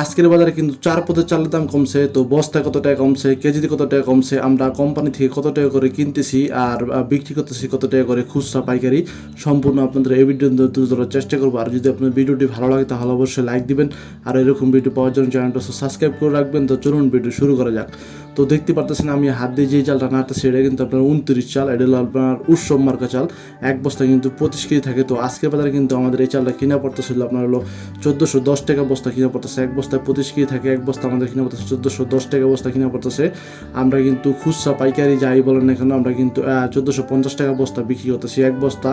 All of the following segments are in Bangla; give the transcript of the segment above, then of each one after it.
আজকের বাজারে কিন্তু চার পদের চালের দাম কমছে, তো বস্তায় কত টাকা কমছে, কেজিতে কত টাকা কমছে, আমরা কোম্পানি থেকে কত টাকা করে কিনতেছি আর বিক্রি করতেছি কত টাকা করে খুচরা পাইকারি, সম্পূর্ণ আপনাদের এই ভিডিও তুলে ধরার চেষ্টা করব। আর যদি আপনার ভিডিওটি ভালো লাগে, তাহলে অবশ্যই লাইক দিবেন। আর এরকম ভিডিও পাওয়ার জন্য চ্যানেলটা সাবস্ক্রাইব করে রাখবেন। তো চলুন ভিডিও শুরু করা যাক। তো দেখতে পারতেছেন আমি হাত দিয়ে যে চালটা নাড়তেছি, এটা কিন্তু আপনার উনত্রিশ চাল, এটা হলো আপনার উৎসব মার্কা চাল। এক বস্তা কিন্তু পঁচিশ কেজি থাকে, তো আজকের বাজারে কিন্তু আমাদের এই চালটা কিনা পড়তেছিল আপনার হলো চোদ্দোশো দশ টাকা বস্তা কিনা পড়তেছে। এক বস্তায় পঁচিশ কেজি থাকে, এক বস্তা আমাদের কিনা পড়তেছে চোদ্দোশো দশ টাকা বস্তা কিনা পড়তেছে। আমরা কিন্তু খুচরা পাইকারি যাই বলেন না কেন, আমরা কিন্তু চোদ্দোশো পঞ্চাশ টাকা বস্তা বিক্রি করতেছি, এক বস্তা।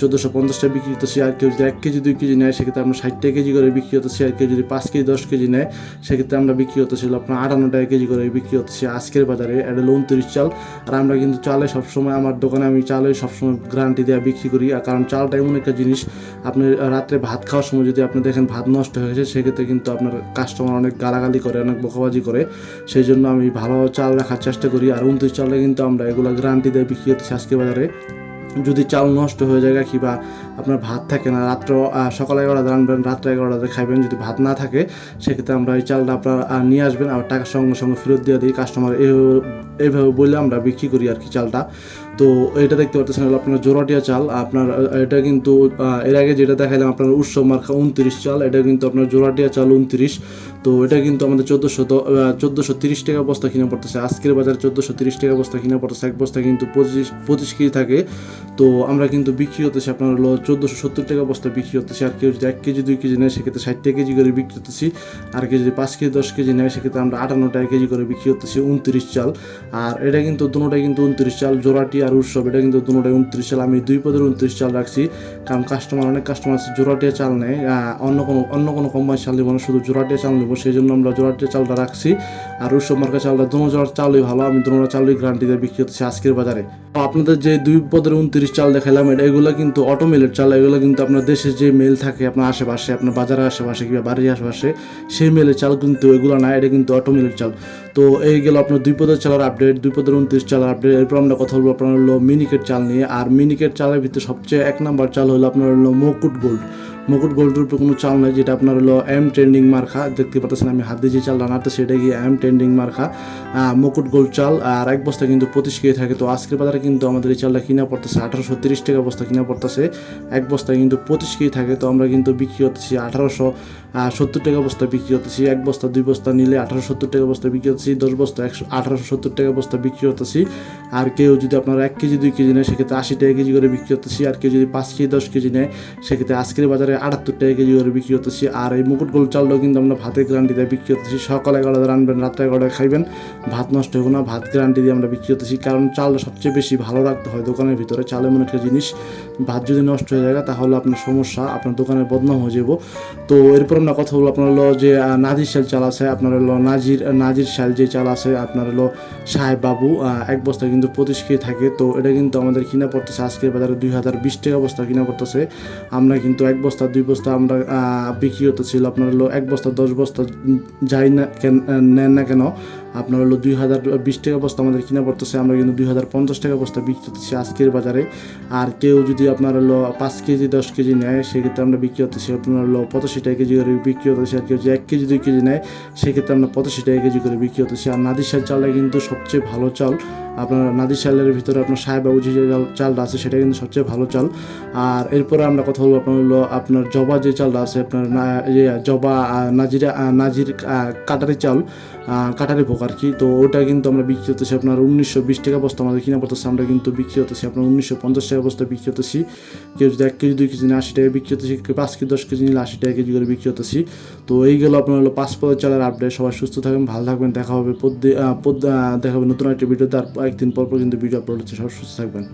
চোদ্দোশো পঞ্চাশ টাকা বিক্রি করতেছি, আর কেউ যদি এক কেজি, দুই কেজি নেয়, সেক্ষেত্রে আমরা ষাট টাকা কেজি করে বিক্রি করতেছি, আর কেউ যদি পাঁচ কেজি, দশ কেজি নেয়, সেক্ষেত্রে আমরা বিক্রি করতেছিল আপনার আটান্ন টাকা কেজি করে বিক্রি করতেছি আজকের বাজারে, এটা লোন উনত্রিশ চাল। আর আমরা কিন্তু চালে সবসময়, আমার দোকানে আমি চালে সবসময় গ্যারান্টি দেওয়া বিক্রি করি, আর কারণ চালটা এমন একটা জিনিস, আপনি রাত্রে ভাত খাওয়ার সময় যদি আপনি দেখেন ভাত নষ্ট হয়েছে সেক্ষেত্রে কিন্তু আপনার কাস্টমার অনেক গালাগালি করে, অনেক বকাবাজি করে, সেই জন্য আমি ভালো চাল রাখার চেষ্টা করি। আর উনত্রিশ চালে কিন্তু আমরা এগুলো গ্যারান্টি দিয়ে বিক্রি করতেছি আজকে বাজারে। যদি চাল নষ্ট হয়ে যায় কিংবা আপনার ভাত থাকে না, রাত্র সকালে এগারোটা রানবেন রাত্রে এগারোটাতে খাইবেন, যদি ভাত না থাকে, সেক্ষেত্রে আমরা এই চালটা আপনার নিয়ে আসবেন, আবার টাকার সঙ্গে সঙ্গে ফেরত দিয়ে দিই কাস্টমার এইভাবে বলে আমরা বিক্রি করি আর কি চালটা। তো এটা দেখতে পাচ্ছেন হলো আপনার জোরাটিয়া চাল, আপনার এটা কিন্তু এর আগে যেটা দেখালাম আপনার উৎসব মার্কা উনত্রিশ চাল, এটা কিন্তু আপনার জোরাটিয়া চাল উনত্রিশ। তো এটা কিন্তু আমাদের চোদ্দোশো চোদ্দোশো তিরিশ টাকা বস্তা কিনা পড়তেছে, আজকের বাজারে চোদ্দোশো তিরিশ টাকা বস্তা কিনা পড়তেছে, এক বস্তা কিন্তু পঁচিশ পঁচিশ কেজি থাকে। তো আমরা কিন্তু বিক্রি করতেছি আপনার হলো চোদ্দোশো সত্তর টাকা বস্তা বিক্রি করতেছি আর কেউ যদি এক কেজি, দুই কেজি নেয়, সেক্ষেত্রে ষাট টাকা কেজি করে বিক্রি করতেছি আর কেউ যদি পাঁচ কেজি, দশ কেজি নেয়, সেক্ষেত্রে আমরা আটান্ন টাকা কেজি করে বিক্রি করতেছি উনত্রিশ চাল। আর এটা কিন্তু দুটোটাই কিন্তু উনত্রিশ চাল, জোড়াটি আর উৎসব, এটা কিন্তু দুটোটাই উনত্রিশ চাল। আমি দুই পদের উনত্রিশ চাল রাখছি, কারণ কাস্টমার অনেক কাস্টমার আছে, জোড়াটিয়া চাল নেয়। অন্য কোনো অন্য কোনো কোম্পানির চাল নেব না, শুধু জোড়াটিয়া চাল নেব। সেই জন্য আমরা জোড়াটিয়া চালটা রাখছি। আর উৎসব মার্কা চালটা দুটো জোড়ার চালই ভালো, আমি দুটো চালই গ্যারান্টি দিয়ে বিক্রি করতেছি আজকের বাজারে। আপনাদের যে দুই পদের উনত্রিশ চাল দেখালাম এটা এগুলো কিন্তু অটোমেলের চাল, এগুলো কিন্তু আপনার দেশে যে মেল থাকে, আপনার আশেপাশে, আপনার বাজারের আশেপাশে কিংবা বাড়ির আশেপাশে, সেই মেলের চাল কিন্তু এগুলো না, এটা কিন্তু অটোমেলের চাল। তো এই গেল আপনার দুই পদের চালের আপডেট দুই পদের উনত্রিশ চালের আপডেট এরপর আমরা কথা বলব আপনার হলো মিনিকেট চাল নিয়ে। আর মিনিকেট চালের ভিতরে সবচেয়ে এক নাম্বার চাল হলো আপনার হলো মকুট গোল্ড মুকুট গোল্ডের উপরে কোনো চাল নেই, যেটা আপনার হলো এম ট্রেন্ডিং মার্কা দেখতে পাচ্ছেন আমি হাত দিয়ে যে চাল রান্না সেটা গিয়ে এম ট্রেন্ডিং মার্কা মুকুট গোল্ড চাল, আর এক বস্তা কিন্তু পঁচিশ কেজি থাকে। তো আজকের বাজারে কিন্তু আমাদের এই চালটা কিনা পড়তেছে, আঠারোশো তিরিশ টাকা বস্তা কিনা পড়তেছে। এক বস্তা কিন্তু পঁচিশ কেজি থাকে। তো আমরা কিন্তু বিক্রি করতেছি আঠারোশো সত্তর টাকা বস্তা বিক্রি করতেছি। এক বস্তা, দুই বস্তা নিলে আঠারোশো সত্তর টাকা বস্তা বিক্রি করতেছি, দশ বস্তা একশো, আঠারোশো সত্তর টাকা বস্তা বিক্রি করতেছি। আর কেউ যদি আপনার এক কেজি, দুই কেজি নেয়, সেক্ষেত্রে আশি টাকা কেজি করে বিক্রি করতেছি। আর কেউ যদি পাঁচ কেজি, দশ কেজি নেয়, সেক্ষেত্রে আজকের বাজারে আটাত্তর টাকা কেজি করে বিক্রি করতেছি। আর এই মুকুট গোল চালটাও কিন্তু আমরা ভাতের গ্যারান্টি দিয়ে বিক্রি করতেছি। সকাল এগারোটা রানবেন, রাত্রে এগারোটায় খাইবেন। ভাত নষ্ট হবে না, ভাত গ্যারান্টি দিয়ে আমরা বিক্রি করতেছি। কারণ চালটা সবচেয়ে বেশি ভালো রাখতে হয় দোকানের ভিতরে। চাল এমন একটা জিনিস ভাত যদি নষ্ট হয়ে যায়, তাহলে আপনার সমস্যা, আপনার দোকানের বদনাম হয়ে যাব তো এরপর আমরা কথা বলব, আপনার হলো যে নাজির শাল চাল আছে, আপনার হলো নাজির নাজির শাল যে চাল আছে, আপনার হলো সাহেব বাবু এক বস্তা কিন্তু পঁচিশ কেজি থাকে। তো এটা কিন্তু আমাদের কিনা পড়তেছে, আজকের বাজারে দুই হাজার বিশ টাকা বস্তা কিনা পড়তেছে। আমরা কিন্তু এক বস্তা, দুই বস্তা আমরা বিক্রি করতেছিল আপনার হলো এক বস্তা, দশ বস্তা যাই না কেন নেন না কেন আপনার হলো দুই হাজার বিশ টাকা বস্তা আমাদের কিনা পড়তেছে, আমরা কিন্তু দুই হাজার পঞ্চাশ টাকা বস্তা বিক্রি করতেছি আজকের বাজারে। আর কেউ যদি আপনার হলো পাঁচ কেজি, দশ কেজি নেয়, সেক্ষেত্রে আমরা বিক্রি হতেছি আপনার হলো পঁচাশি টাকা কেজি করে বিক্রি করতেছি। আর কেউ যদি এক কেজি, দুই কেজি নেয়, সেক্ষেত্রে আমরা পঁচাশি টাকা কেজি করে বিক্রি হতেছি আর নাদিসার চালটা কিন্তু সবচেয়ে ভালো চাল। আপনার নাদির চালের ভিতরে আপনার সাহেবাবু যে চালটা আছে, সেটা কিন্তু সবচেয়ে ভালো চাল। আর এরপরে আমরা কথা বলব, আপনার হলো আপনার জবা যে চালটা আছে, আপনার ইয়ে জবা নাজিরা নাজির কাটারি চাল কাটারি ভোগ আর কি। তো ওটা কিন্তু আমরা বিক্রি হতেছি আপনার উনিশশো বিশ টাকা বস্তা আমাদের কিনা পড়তেছে, আমরা কিন্তু বিক্রি হতেছি আপনার উনিশশো পঞ্চাশ টাকা বস্তা বিক্রি হতেছি কেউ যদি এক কেজি, দুই কেজি নিয়ে আশি টাকা বিক্রি হতেছি পাঁচ কেজি, দশ কেজি নিলে আশি টাকা কেজি করে বিক্রি হতেছি তো এই গেল আপনার হলো পাঁচ পদের চালের আপডেট সবাই সুস্থ থাকবেন, ভালো থাকবেন, দেখা হবে দেখা হবে নতুন একটা ভিডিওতে। আর একদিন পর পর কিন্তু ভিডিও আপলোড হচ্ছে সব সুস্থ থাকবেন।